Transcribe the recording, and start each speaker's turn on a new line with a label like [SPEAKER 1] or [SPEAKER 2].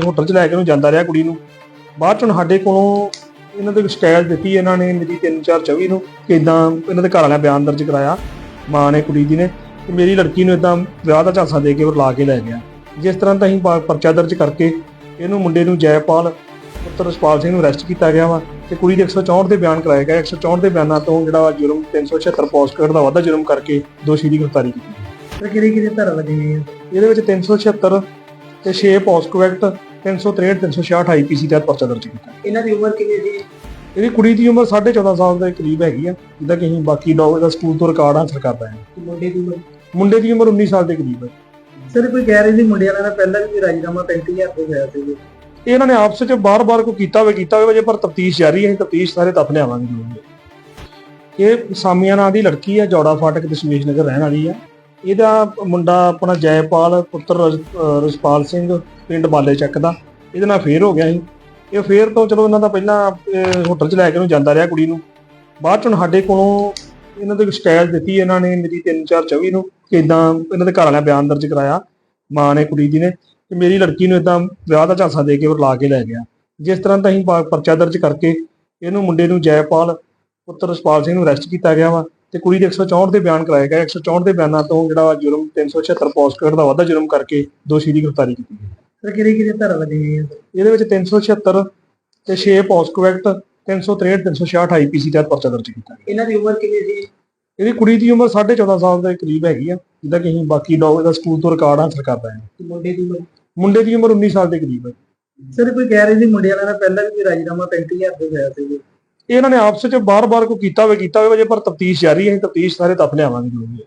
[SPEAKER 1] Hotel 'ਚ ਲੈ ਕੇ ਉਹਨੂੰ ਜਾਂਦਾ ਰਿਹਾ ਕੁੜੀ ਨੂੰ। ਬਾਅਦ 'ਚ ਸਾਡੇ ਕੋਲੋਂ ਇਹਨਾਂ ਦੇ ਸ਼ਿਕਾਇਤ ਦਿੱਤੀ ਇਹਨਾਂ ਨੇ ਮੇਰੀ 3424 ਨੂੰ ਕਿ ਇਦਾਂ ਇਹਨਾਂ ਦੇ ਘਰ ਵਾਲਿਆਂ ਬਿਆਨ ਦਰਜ ਕਰਾਇਆ ਮਾਂ ਨੇ ਕੁੜੀ ਦੀ ਨੇ ਕਿ ਮੇਰੀ ਲੜਕੀ ਨੂੰ ਇਦਾਂ ਵਿਆਹ ਦਾ ਝਾਂਸਾ ਦੇ ਕੇ ਉਹ ਲਾ ਕੇ ਲੈ ਗਿਆ। ਜਿਸ ਤਰ੍ਹਾਂ ਤਾਂ ਅਸੀਂ ਪਰਚਾ ਦਰਜ ਕਰਕੇ ਇਹਨੂੰ ਮੁੰਡੇ ਨੂੰ ਜੈਪਾਲ ਪੁੱਤਰ ਰਸਪਾਲ ਸਿੰਘ ਨੂੰ ਅਰੈਸਟ ਕੀਤਾ ਗਿਆ ਵਾ ਤੇ ਕੁੜੀ ਦੇ 164 ਦੇ ਬਿਆਨ ਕਰਾਏ ਗਏ। 164 ਦੇ ਬਿਆਨਾਂ ਤੋਂ ਜਿਹੜਾ ਜੁਰਮ 376 ਪੋਸਟਕਾਰਡ ਦਾ ਵਾਧਾ ਜੁਰਮ ਕਰਕੇ ਦੋਸ਼ੀ ਦੀ ਗ੍ਰਿਫਤਾਰੀ ਕੀਤੀ
[SPEAKER 2] ਕਿਹੜੀ ਕਿਹੜੀ ਧਾਰਾ ਲੱਗੀ ਗਈ ਹੈ
[SPEAKER 1] ਇਹਦੇ ਵਿੱਚ 376 ਤੇ 6 ਪੋਸਕੋ ਐਕਟ 363 366 ਆਈਪੀਸੀ ਤਹਿਤ ਪਰਚਾ ਦਰਜ ਕੀਤਾ।
[SPEAKER 2] ਇਹਨਾਂ ਦੀ ਉਮਰ ਕਿੰਨੀ ਸੀ?
[SPEAKER 1] ਇਹਦੀ ਕੁੜੀ ਦੀ ਉਮਰ 14.5 ਸਾਲ ਦੇ ਕਰੀਬ ਹੈਗੀ ਆ ਜਿਹਦਾ ਕਿ ਅਸੀਂ ਬਾਕੀ ਡੌਗ ਦਾ ਸਕੂਲ ਤੋਂ ਰਿਕਾਰਡ ਹਾਸਲ ਕਰ ਰਹੇ ਹਾਂ।
[SPEAKER 2] ਮੁੰਡੇ ਦੀ ਉਮਰ?
[SPEAKER 1] ਮੁੰਡੇ ਦੀ ਉਮਰ 19 ਸਾਲ ਦੇ ਕਰੀਬ ਹੈ।
[SPEAKER 2] ਸਰ ਕੋਈ ਕਹਿ ਰਹੀ ਸੀ ਮੁੰਡੇ ਵਾਲਿਆਂ ਨੇ ਪਹਿਲਾਂ ਵੀ ਰਾਜੀਨਾਮਾ 35000 ਤੇ ਹੋਇਆ ਸੀ
[SPEAKER 1] ਇਹ ਇਹਨਾਂ ਨੇ ਆਪਸ ਵਿੱਚ ਬਾਰ-ਬਾਰ ਕੋ ਕੀਤਾ ਹੋਵੇ ਕੀਤਾ ਹੋਵੇ ਜੇ ਪਰ ਤਫਤੀਸ਼ ਜਾਰੀ ਹੈ ਤਫਤੀਸ਼ ਸਾਰੇ ਤੱਥ ਲਿਆਵਾਂਗੇ ਇਹ ਸਾਮੀਆਂ ਨਾਂ ਦੀ ਲੜਕੀ ਹੈ ਜੋੜਾ ਫਾਟਕ ਦਸ਼ਮੇਸ਼ ਨਗਰ ਰਹਿਣ ਵਾਲੀ ਆ ਇਹਦਾ ਮੁੰਡਾ ਆਪਣਾ ਜੈਪਾਲ, ਪੁੱਤਰ ਰਜ- ਅਹ ਰਜਪਾਲ ਸਿੰਘ, ਪਿੰਡ ਬਾਲੇ ਚੱਕ ਦਾ। ਇਹਦੇ ਨਾਲ ਫੇਰ ਹੋ ਗਿਆ ਸੀ। ਇਹ ਫੇਰ ਤੋਂ ਚਲੋ ਇਹਨਾਂ ਦਾ ਪਹਿਲਾਂ ਹੋਟਲ 'ਚ ਲੈ ਕੇ ਉਹਨੂੰ ਜਾਂਦਾ ਰਿਹਾ ਕੁੜੀ ਨੂੰ। ਬਾਅਦ 'ਚ ਸਾਡੇ ਕੋਲੋਂ ਇਹਨਾਂ ਦੇ ਸ਼ਿਕਾਇਤ ਦਿੱਤੀ ਇਹਨਾਂ ਨੇ ਮੇਰੀ 3424 ਨੂੰ, ਕਿ ਇਦਾਂ ਇਹਨਾਂ ਦੇ ਘਰ ਵਾਲਿਆਂ ਬਿਆਨ ਦਰਜ ਕਰਾਇਆ, ਮਾਂ ਨੇ, ਕੁੜੀ ਦੀ ਨੇ। ਕਿ ਮੇਰੀ ਲੜਕੀ ਨੂੰ ਇਦਾਂ ਵਿਆਹ ਦਾ ਝਾਂਸਾ ਦੇ ਕੇ ਉਹ ਲਾ ਕੇ ਲੈ ਗਿਆ। ਜਿਸ ਤਰ੍ਹਾਂ ਤਾਂ ਅਸੀਂ ਪਰਚਾ ਦਰਜ ਕਰਕੇ ਇਹਨੂੰ ਮੁੰਡੇ ਨੂੰ ਜੈਪਾਲ, ਪੁੱਤਰ ਰਸਪਾਲ ਸਿੰਘ ਨੂੰ ਅਰੈਸਟ ਕੀਤਾ ਗਿਆ ਵਾ। ਤੇ ਕੁੜੀ ਦੇ 164 ਦੇ ਬਿਆਨ ਕਰਾਏ ਗਏ। 164 ਦੇ ਬਿਆਨਾਂ ਤੋਂ ਜਿਹੜਾ ਜੁਰਮ 376 ਪੋਸਟਕਾਰਡ ਦਾ ਵਾਧਾ ਜੁਰਮ ਕਰਕੇ ਦੋਸ਼ੀ ਦੀ ਗ੍ਰਿਫਤਾਰੀ ਕੀਤੀ ਗਈ।
[SPEAKER 2] ਸਰ ਕਿਹੜੀ ਕਿਹੜੀ ਧਾਰਾ ਲੱਗੀ ਹੈ
[SPEAKER 1] ਇਹਦੇ ਵਿੱਚ 376 ਤੇ 6 ਪੋਸਕੋ ਐਕਟ 363 366 ਆਈਪੀਸੀ ਤਹਿਤ ਪਰਚਾ ਦਰਜ ਕੀਤਾ ਗਿਆ।
[SPEAKER 2] ਇਹਨਾਂ ਦੀ ਉਮਰ ਕਿੰਨੀ ਸੀ?
[SPEAKER 1] ਇਹਦੀ ਕੁੜੀ ਦੀ ਉਮਰ 14.5 ਸਾਲ ਦੇ ਕਰੀਬ ਹੈਗੀ ਆ। ਜਿਹਦਾ ਕਿ ਅਸੀਂ ਬਾਕੀ ਡੌਗ ਦਾ ਸਕੂਲ ਤੋਂ ਰਿਕਾਰਡ ਹਾਸਲ ਕਰ ਰਹੇ ਹਾਂ।
[SPEAKER 2] ਮੁੰਡੇ ਦੀ ਉਮਰ?
[SPEAKER 1] ਮੁੰਡੇ ਦੀ ਉਮਰ 19 ਸਾਲ ਦੇ ਕਰੀਬ ਹੈ।
[SPEAKER 2] ਸਰ ਕੋਈ ਰਹੀ ਸੀ ਮੁੰਡੇ ਵਾਲਿਆਂ ਨੇ ਪਹਿਲਾਂ ਵੀ ਰਾਜੀਨਾਮਾ 35000 ਤੇ ਹੋਇਆ ਸੀ।
[SPEAKER 1] ਇਹ ਇਹਨਾਂ ਨੇ ਆਪਸ ਵਿੱਚ ਬਾਰ-ਬਾਰ ਕੋ ਕੀਤਾ ਹੋਵੇ ਕੀਤਾ ਹੋਵੇ, ਜੇ ਪਰ ਤਫਤੀਸ਼ ਜਾਰੀ ਹੈ ਤਫਤੀਸ਼ ਸਾਰੇ ਤੱਥ ਲਿਆਵਾਂਗੇ ਜੀ